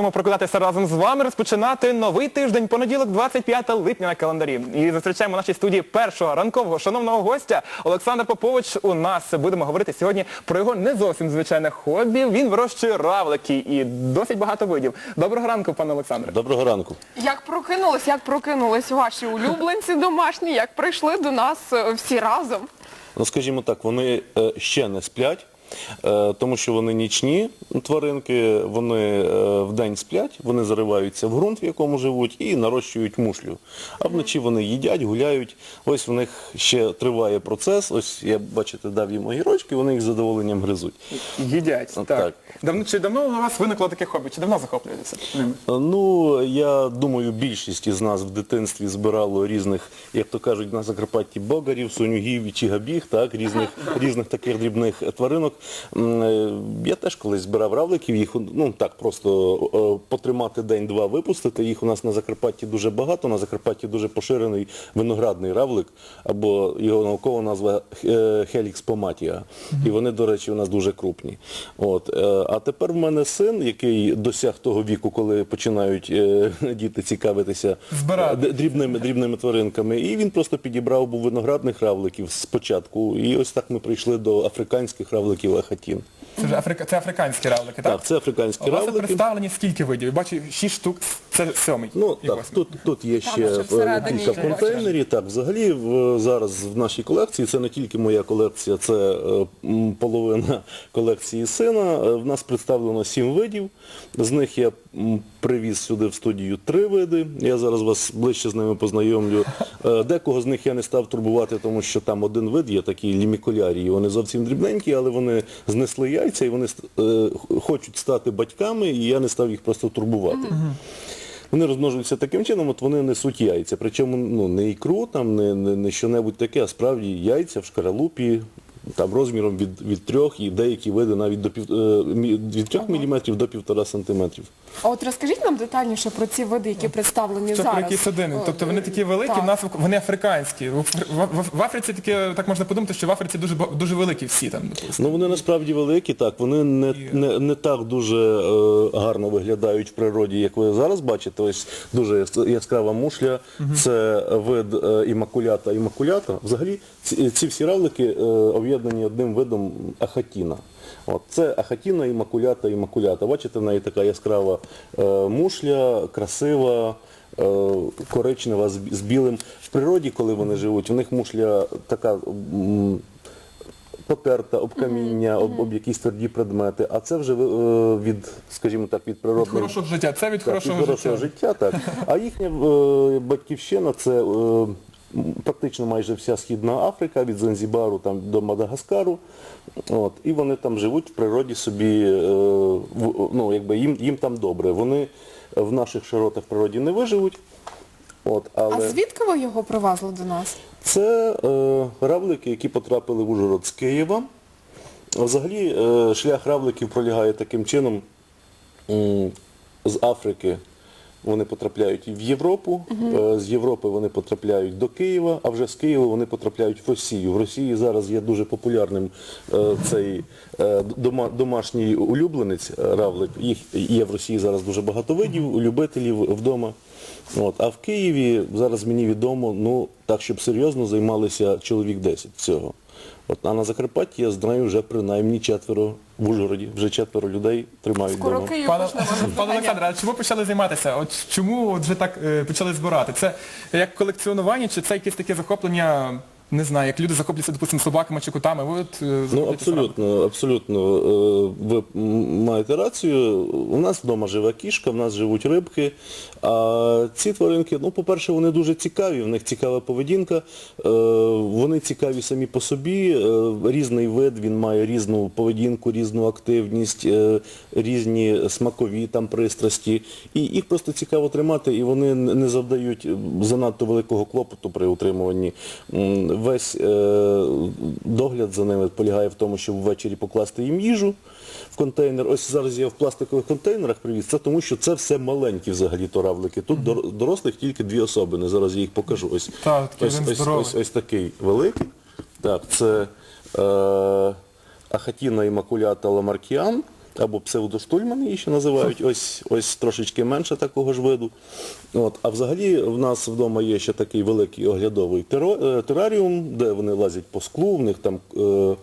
Будемо прокидатися разом з вами, розпочинати новий тиждень, понеділок, 25 липня на календарі. І зустрічаємо в нашій студії першого ранкового шановного гостя Олександр Попович. У нас будемо говорити сьогодні про його не зовсім звичайне хобі. Він вирощує равлики і досить багато видів. Доброго ранку, пане Олександре. Доброго ранку. Як прокинулись, як прокинулись ваші улюбленці домашні, як прийшли до нас е, всі разом? Ну, скажімо так, вони е, ще не сплять, тому що вони нічні тваринки, вони е, вдень сплять, вони зариваються в ґрунт, в якому живуть, і нарощують мушлю. А вночі вони їдять, гуляють. Ось в них ще триває процес. Ось я, бачите, дав їм огірочки, вони їх з задоволенням гризуть. Їдять. Так. Так. Давно, чи давно у вас виникло таке хобі? Чи давно захоплюєтеся ними? Е, Ну, я думаю, більшість із нас в дитинстві збирало різних, як то кажуть, на Закарпатті богарів, сонюгів, чигабіг, так, різних, різних таких дрібних тваринок. Е, Я теж колись збирав равликів, їх ну так просто е, потримати день-два випустити. Їх у нас на Закарпатті дуже багато. На Закарпатті дуже поширений виноградний равлик, або його наукова назва е, Хелікс поматія. І вони, до речі, у нас дуже крупні. От. А тепер в мене син, який досяг того віку, коли починають діти цікавитися Збирати. дрібними, дрібними тваринками. І він просто підібрав був виноградних равликів спочатку. І ось так ми прийшли до африканських равликів ахатін. Це вже Африка, це африканські равлики, так? Так, це африканські У вас равлики. представлені скільки видів? Я бачу 6 штук, це сьомий. Ну і так, восьмий. тут, тут є ще ще е, всередині кілька є. контейнерів. Так, взагалі в, зараз в нашій колекції це не тільки моя колекція, це е, м, половина колекції сина. Е, В нас представлено сім видів. З них я м, привіз сюди в студію три види. Я зараз вас ближче з ними познайомлю. Е, Декого з них я не став турбувати, тому що там один вид є, такі лімікулярії. Вони зовсім дрібненькі, але вони знесли яйця і вони е, хочуть стати батьками, і я не став їх просто турбувати. Вони розмножуються таким чином, от вони несуть яйця. Причому ну, не ікру, там, не, не, не що-небудь таке, а справді яйця в шкаралупі, там розміром від, від трьох і деякі види навіть до пів, е, від трьох міліметрів до півтора сантиметрів. А от розкажіть нам детальніше про ці види, які представлені Це зараз. один. Тобто вони такі великі, так. в нас вони африканські. В, в- в- в Африці таке, так можна подумати, що в Африці дуже ба- дуже великі всі там, допустимо. Ну вони насправді великі, так, вони не, не, не так дуже е, гарно виглядають в природі, як ви зараз бачите. Ось дуже яс- яскрава мушля, це вид е, імакулята імакулята. Взагалі ці, ці всі равлики е, об'єднані одним видом ахатіна. От, це ахатіна імакулята імакулята. Bачите, в неї така яскрава е, мушля, красива. е, Коричнева з з білим. В природі, коли вони живуть, у них мушля така м, потерта об каміння, об, об якісь тверді предмети, а це вже е, від, скажімо так, від Від хорошого життя. Це від так, хорошого, від хорошого життя. життя. так. А їхня е, батьківщина це е, практично майже вся Східна Африка, від Занзібару там, до Мадагаскару. От, і вони там живуть в природі собі, е, ну, якби їм, їм там добре. Вони в наших широтах в природі не виживуть. От, але... А звідки ви його привезли до нас? Це е, равлики, які потрапили в Ужгород з Києва. Взагалі е, шлях равликів пролягає таким чином. З Африки вони потрапляють в Європу, е, з Європи вони потрапляють до Києва, а вже з Києва вони потрапляють в Росію. В Росії зараз є дуже популярним е, цей е, дома- домашній улюбленець е, равлик. Їх є в Росії зараз дуже багато видів, любителів вдома. От. А в Києві зараз мені відомо, ну так, щоб серйозно займалися чоловік 10 цього. От, а на Закарпатті я знаю вже принаймні четверо в Ужгороді, вже четверо людей тримають Скоро дома. Київ Пане, пане. Олександре, а чому почали займатися? От чому от вже так е, почали збирати? Це як колекціонування, чи це якесь таке захоплення, не знаю, як люди захоплюються, допустимо, собаками чи котами? Ви от, е, Ну абсолютно, абсолютно. Е, Ви маєте рацію. У нас вдома живе кішка, в нас живуть рибки. А ці тваринки, ну, по-перше, вони дуже цікаві, в них цікава поведінка. Е, Вони цікаві самі по собі. Е, Різний вид, він має різну поведінку, різну активність, е, різні смакові там пристрасті. І їх просто цікаво тримати, і вони не не завдають занадто великого клопоту при утримуванні. М, Весь е, догляд за ними полягає в тому, щоб ввечері покласти їм їжу в контейнер. Ось зараз я в пластикових контейнерах привіз. Це тому, що це все маленькі взагалі то равлики. Тут дор- дорослих тільки дві особини. Зараз я їх покажу. Ось, Так, такий ось, він ось, здоровий. ось, ось такий великий. Так, це е, Ахатіна імакулята ламаркіан. Або псевдоштульман її ще називають, ось, ось трошечки менше такого ж виду. От. А взагалі в нас вдома є ще такий великий оглядовий теро- е, тераріум, де вони лазять по склу, в них там е,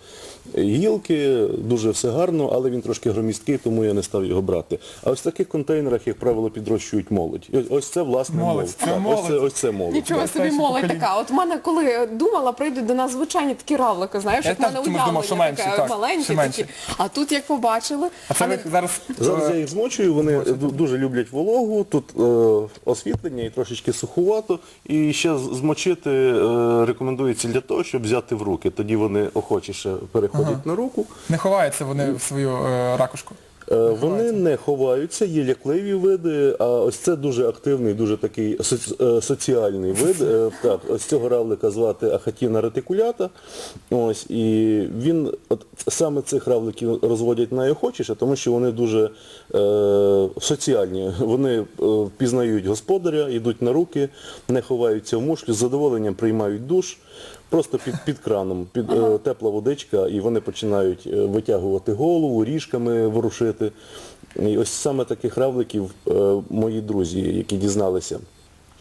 гілки, дуже все гарно, але він трошки громісткий, тому я не став його брати. А ось в таких контейнерах, як правило, підрощують молодь. І ось- Ось це власне Молодь, молодь. це Так, молодь. Ось це, ось це молодь. Нічого так. собі молодь покоління. така. От в мене, коли думала, прийдуть до нас звичайні такі равлики, знаєш, Я як в мене так думав, уявлення що менші, таке, так, маленькі що менші. такі. А тут як побачили, А це ви зараз Зараз е, я їх змочую, вони ду- дуже люблять вологу, тут е, освітлення і трошечки суховато. І ще змочити е, рекомендується для того, щоб взяти в руки. Тоді вони охочіше переходять на руку. не ховаються вони в свою е, ракушку. Е, Вони не ховаються, є лякливі види, а ось це дуже активний, дуже такий е, соціальний вид. Е, Так, ось цього равлика звати Ахатіна ретикулята. Ось, і він, от саме цих равликів розводять найохочіше, тому що вони дуже е, соціальні. Вони е, пізнають господаря, йдуть на руки, не ховаються в мушлю, з задоволенням приймають душ. Просто під, під краном, під е, тепла водичка, і вони починають е, витягувати голову, ріжками ворушити. І ось саме таких равликів е, мої друзі, які дізналися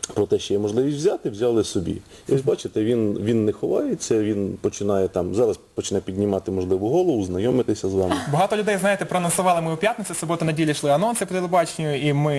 про те, що є можливість взяти, взяли собі. І ось бачите, він, він не ховається, він починає там, зараз почне піднімати можливо голову, знайомитися з вами. Багато людей, знаєте, проанонсували ми у п'ятницю, суботу, неділі йшли анонси по телебаченню, і ми,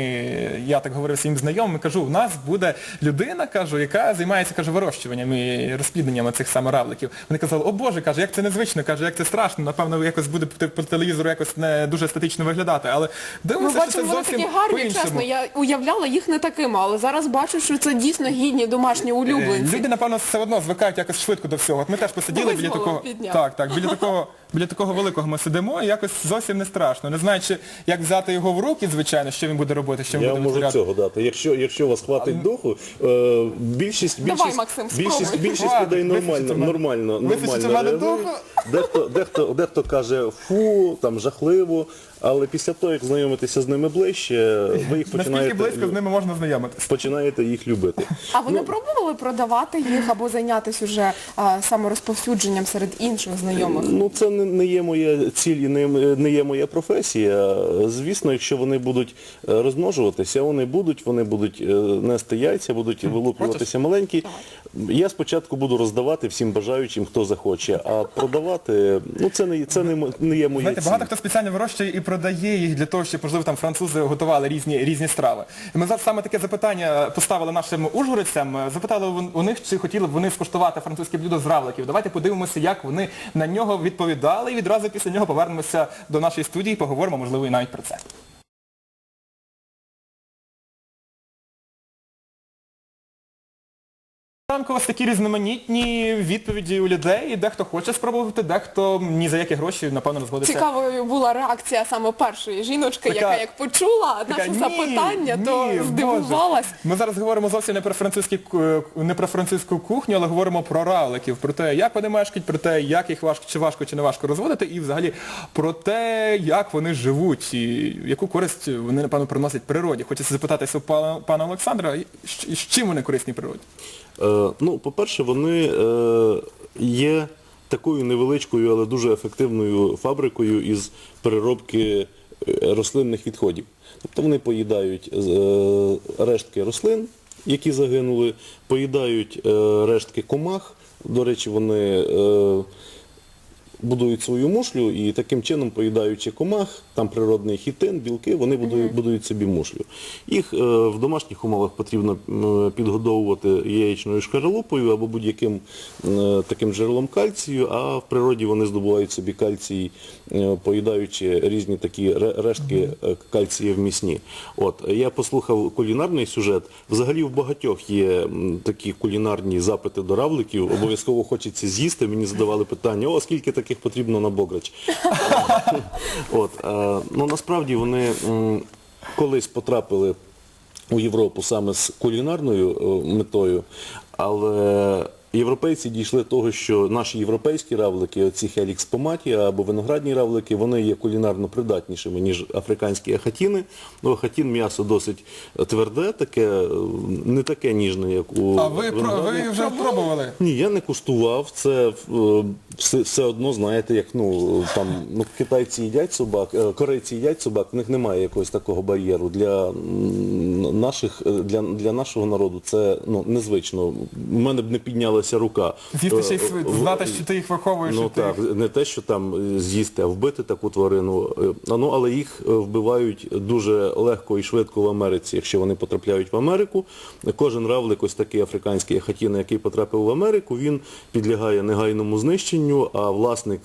я так говорив своїм знайомим, кажу, у нас буде людина, кажу, яка займається, кажу, вирощуванням і розплідненням цих саме равликів. Вони казали, о Боже, каже, як це незвично, каже, як це страшно, напевно, якось буде по телевізору якось не дуже естетично виглядати. Але Ми дивимося, що це бачимо, вони такі гарні, чесно. Я уявляла їх не такими, але зараз бачу, що це дійсно гідні домашні улюбленці. Е, Люди, напевно, все одно звикають якось швидко до всього. От ми теж посиділи Дивись, біля голову такого. підняв. Так, так, біля такого, біля такого великого ми сидимо, і якось зовсім не страшно. Не знаючи, як взяти його в руки, звичайно, що він буде робити, що він Я буде можу витворяти. цього дати. Якщо, якщо вас хватить духу, е, більшість, Давай, більшість, Максим, більшість, спробуй. більшість Ладно, людей нормально, вистачить у мене- нормально, вистачить нормально у мене реагують. духу. Дехто, дехто, дехто каже фу, там жахливо, але після того, як знайомитися з ними ближче, ви їх Наскільки починаєте, близько з ними можна знайомитися? починаєте їх любити. А ви не пробували продавати їх або зайнятися уже а, саморозповсюдженням серед інших знайомих? Ну, це не, не є моя ціль і не, не є моя професія. Звісно, якщо вони будуть е, розмножуватися, вони будуть, вони будуть е, нести яйця, будуть вилуплюватися маленькі. Я спочатку буду роздавати всім бажаючим, хто захоче, а продавати, ну це не, це не, не є моя Знаєте, ціль. багато хто спеціально вирощує і продає їх для того, щоб, можливо, там французи готували різні, різні страви. І ми зараз саме таке запитання поставили нашим ужгородцям, запитали у- них, чи хотіли б вони скуштувати французьке блюдо з равликів. Давайте подивимося, як вони на нього відповідали, і відразу після нього повернемося до нашої студії поговоримо, можливо, і навіть про це. Ранку у вас такі різноманітні відповіді у людей, і дехто хоче спробувати, дехто ні за які гроші, напевно, розгодиться. Цікавою була реакція саме першої жіночки, Така- яка як почула Така, наше «Ні, запитання, то здивувалась. Боже». Ми зараз говоримо зовсім не про французькі ку- не про французьку кухню, але говоримо про равликів, про те, як вони мешкають, про те, як їх важко чи важко чи не важко розводити, і взагалі про те, як вони живуть і яку користь вони, напевно, приносять природі. Хочеться запитатися у пана, пана Олександра, з чим вони корисні природі? Е, ну, по-перше, вони е, є такою невеличкою, але дуже ефективною фабрикою із переробки е, рослинних відходів. Тобто вони поїдають рештки рослин, які загинули, поїдають рештки комах. До речі, вони будують свою мушлю і таким чином, поїдаючи комах, там природний хітин, білки, вони будують, будують собі мушлю. Їх е, в домашніх умовах потрібно підгодовувати яєчною шкаралупою або будь-яким е, таким джерелом кальцію, а в природі вони здобувають собі кальцій, е, поїдаючи різні такі ре- рештки е, кальцієвмісні. От, я послухав кулінарний сюжет. Взагалі в багатьох є такі кулінарні запити до равликів. Обов'язково хочеться з'їсти. Мені задавали питання, о, скільки таких потрібно на бограч. От, е, ну насправді вони колись потрапили у Європу саме з кулінарною е, метою, але європейці дійшли того, що наші європейські равлики, оці хелікс поматія або виноградні равлики, вони є кулінарно придатнішими, ніж африканські ахатіни. Ну, ахатін м'ясо досить тверде, таке, не таке ніжне, як у А ви, про- ви вже пробували? Ні, я не куштував. Це е, все, все одно, знаєте, як ну там ну китайці їдять собак, е, корейці їдять собак, в них немає якогось такого бар'єру. Для наших е, для, для нашого народу це ну незвично. У мене б не піднялася рука. З'їсти ще й Е, свит, в- знати, що ти їх виховуєш. Ну так, їх- не те, що там з'їсти, а вбити таку тварину. Е, Ну, але їх е, вбивають дуже легко і швидко в Америці, якщо вони потрапляють в Америку. Кожен равлик, ось такий африканський хатіна, який потрапив в Америку, він підлягає негайному знищенню, а власник,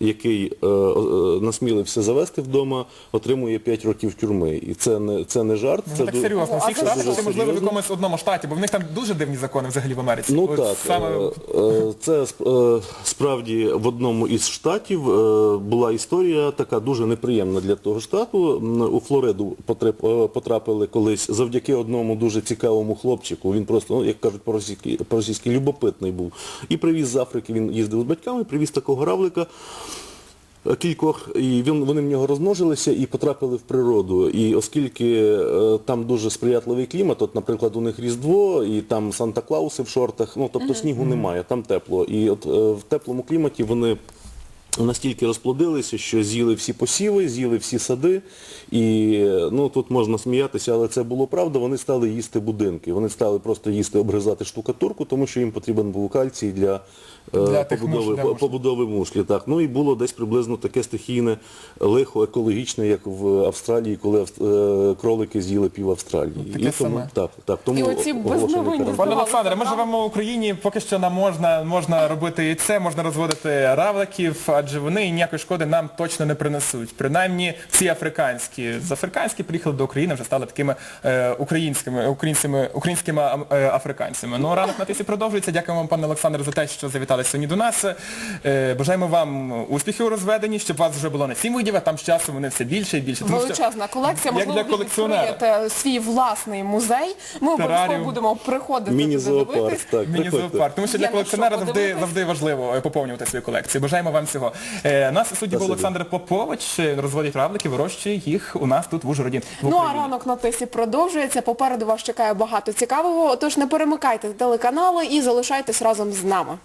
який е, е, насмілився завести вдома, отримує 5 років тюрми. І це не, це не жарт. Ну, Це так ду- серйозно, А всіх це штатах, дуже чи можливо в серйозно. якомусь одному штаті, бо в них там дуже дивні закони взагалі в Америці. Ну От так, саме е, е, це сп- е, справді в одному із штатів е, була історія така дуже неприємна для того штату. М, У Флориду е, потрапили колись завдяки одному дуже цікавому хлопчику. Він просто, ну, як кажуть по-російськи, по-російськи любопитний був. І привіз з Африки, він їздив з батьками, привіз такого равлика. Е, Кількох, і він, вони в нього розмножилися і потрапили в природу. І оскільки е, там дуже сприятливий клімат, от, наприклад, у них Різдво, і там Санта-Клауси в шортах, ну тобто снігу немає, там тепло. І от е, в теплому кліматі вони настільки розплодилися, що з'їли всі посіви, з'їли всі сади. І ну тут можна сміятися, але це було правда. Вони стали їсти будинки. Вони стали просто їсти, обгризати штукатурку, тому що їм потрібен був кальцій для, е, Для побудови, мушлі. побудови мушлі. Так. Ну і було десь приблизно таке стихійне лихо екологічне, як в Австралії, коли е, кролики з'їли пів Австралії. Таке і тому, саме. так, так, тому І оці безновинні. Пане Олександре, ми живемо в Україні, поки що нам можна, можна робити яйце, можна розводити равликів, адже вони ніякої шкоди нам точно не принесуть. Принаймні всі африканські. З африканські приїхали до України, вже стали такими е, українськими, українськими, українськими е, африканцями. Ну, ранок на тисі продовжується. Дякуємо вам, пане Олександре, за те, що завітали сьогодні до нас. Е, бажаємо вам успіхів у розведенні, щоб вас вже було не сім видів, а там з часом вони все більше і більше. Тому що- Величезна колекція, Як можливо, для ви колекціонера. відкриєте свій власний музей. Ми обов'язково Тераріум. будемо приходити туди Міні-зоопарк, дивитись. так. Міні-зоопарк. Тому що для Є на колекціонера завжди, подивитись. завжди важливо е, поповнювати свою колекцію. Бажаємо вам цього. Е, Нас у суді був Олександр Попович, е, розводить равлики, вирощує їх у нас тут в Ужгороді. в Ну а ранок на тисі продовжується. Попереду вас чекає багато цікавого. Отож не перемикайте телеканали і залишайтесь разом з нами.